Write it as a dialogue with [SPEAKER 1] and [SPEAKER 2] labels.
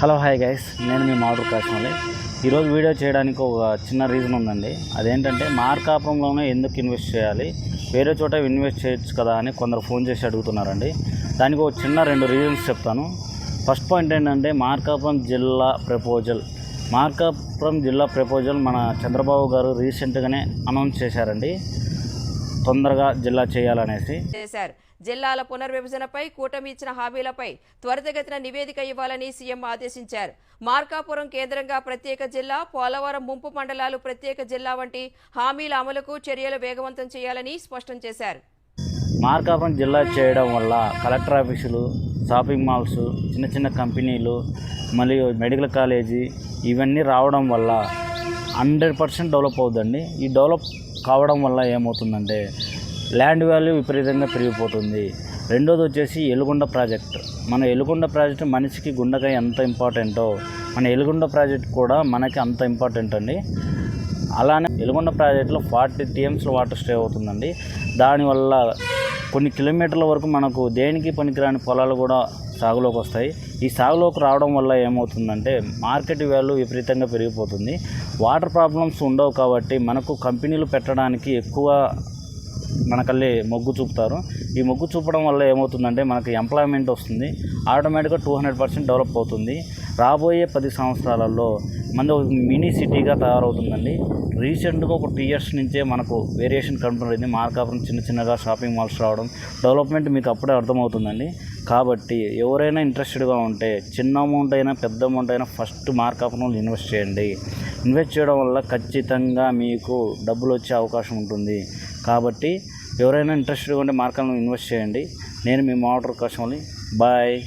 [SPEAKER 1] Hello hi guys నేను మీ మాడర్ కాశ్మలి ఈరోజు video చేయడానికి ఒక చిన్న రీజన్ ఉందండి. అదేంటంటే మార్కాపురంలోనే ఎందుకు ఇన్వెస్ట్ చేయాలి? వేరే చోట ఇన్వెస్ట్ చేయొచ్చు కదా అని కొందరు ఫోన్ చేసి అడుగుతున్నారండి. దానికి ఒక చిన్న రెండు రీజన్స్ చెప్తాను. ఫస్ట్ పాయింట్ ఏంటంటే మార్కాపురం జిల్లా ప్రపోజల్ మార్కాపురం జిల్లా ప్రపోజల్ మన చంద్రబాబు గారు రీసెంట్గానే అనౌన్స్ చేశారండి. తొందరగా జిల్లా చేయాలనేసి.
[SPEAKER 2] చేశారు. జిల్లాల పునర్విభజనపై కూటమి ఇచ్చిన హామీలపై త్వరితగతిన నివేదిక ఇవ్వాలని సీఎం ఆదేశించారు. మార్కాపురం కేంద్రంగా ప్రత్యేక జిల్లా పోలవరం ముంపు మండలాలు ప్రత్యేక జిల్లా వంటి హామీల అమలుకు చర్యలు వేగవంతం చేయాలని స్పష్టం చేశారు.
[SPEAKER 1] మార్కాపురం జిల్లా చేయడం వల్ల కలెక్టర్ ఆఫీసులు షాపింగ్ మాల్స్ చిన్న చిన్న కంపెనీలు మరియు మెడికల్ కాలేజీ ఇవన్నీ రావడం వల్ల హండ్రెడ్ పర్సెంట్ డెవలప్ అవుతుందండి ఈ డెవలప్ కావడం వల్ల ఏమవుతుందంటే ల్యాండ్ వాల్యూ విపరీతంగా పెరిగిపోతుంది. రెండోది వచ్చేసి ఎలుగొండ ప్రాజెక్ట్. మన ఎలుగొండ ప్రాజెక్ట్ మనిషికి గుండెగా ఎంత ఇంపార్టెంటో మన ఎలుగొండ ప్రాజెక్ట్ కూడా మనకి అంత ఇంపార్టెంట్ అండి. అలానే ఎలుగొండ ప్రాజెక్టులో ఫార్టీ టీఎంస్ వాటర్ స్టే అవుతుందండి. దానివల్ల కొన్ని కిలోమీటర్ల వరకు మనకు దేనికి పనికిరాని పొలాలు కూడా సాగులోకి వస్తాయి. ఈ సాగులోకి రావడం వల్ల ఏమవుతుందంటే మార్కెట్ వాల్యూ విపరీతంగా పెరిగిపోతుంది. వాటర్ ప్రాబ్లమ్స్ ఉండవు కాబట్టి మనకు కంపెనీలు పెట్టడానికి ఎక్కువ మనకల్లి మొగ్గు చూపుతారు. ఈ మొగ్గు చూపడం వల్ల ఏమవుతుందంటే మనకి ఎంప్లాయ్మెంట్ వస్తుంది. ఆటోమేటిక్గా టూ హండ్రెడ్ పర్సెంట్ డెవలప్ అవుతుంది. రాబోయే పది సంవత్సరాలలో మన ఒక మినీ సిటీగా తయారవుతుందండి. రీసెంట్గా ఒక టూ ఇయర్స్ నుంచే మనకు వేరియేషన్ కనపడింది. మార్కాపురం చిన్న చిన్నగా షాపింగ్ మాల్స్ రావడం డెవలప్మెంట్ మీకు అప్పుడే అర్థమవుతుందండి. కాబట్టి ఎవరైనా ఇంట్రెస్టెడ్గా ఉంటే చిన్న అమౌంట్ అయినా పెద్ద అమౌంట్ అయినా ఫస్ట్ మార్కాపురంలో ఇన్వెస్ట్ చేయండి. ఇన్వెస్ట్ చేయడం వల్ల ఖచ్చితంగా మీకు డబ్బులు వచ్చే అవకాశం ఉంటుంది. కాబట్టి ఎవరైనా ఇంట్రెస్టెడ్గా ఉంటే మార్కెట్లో ఇన్వెస్ట్ చేయండి. నేను మీ మోటార్ కోసం బాయ్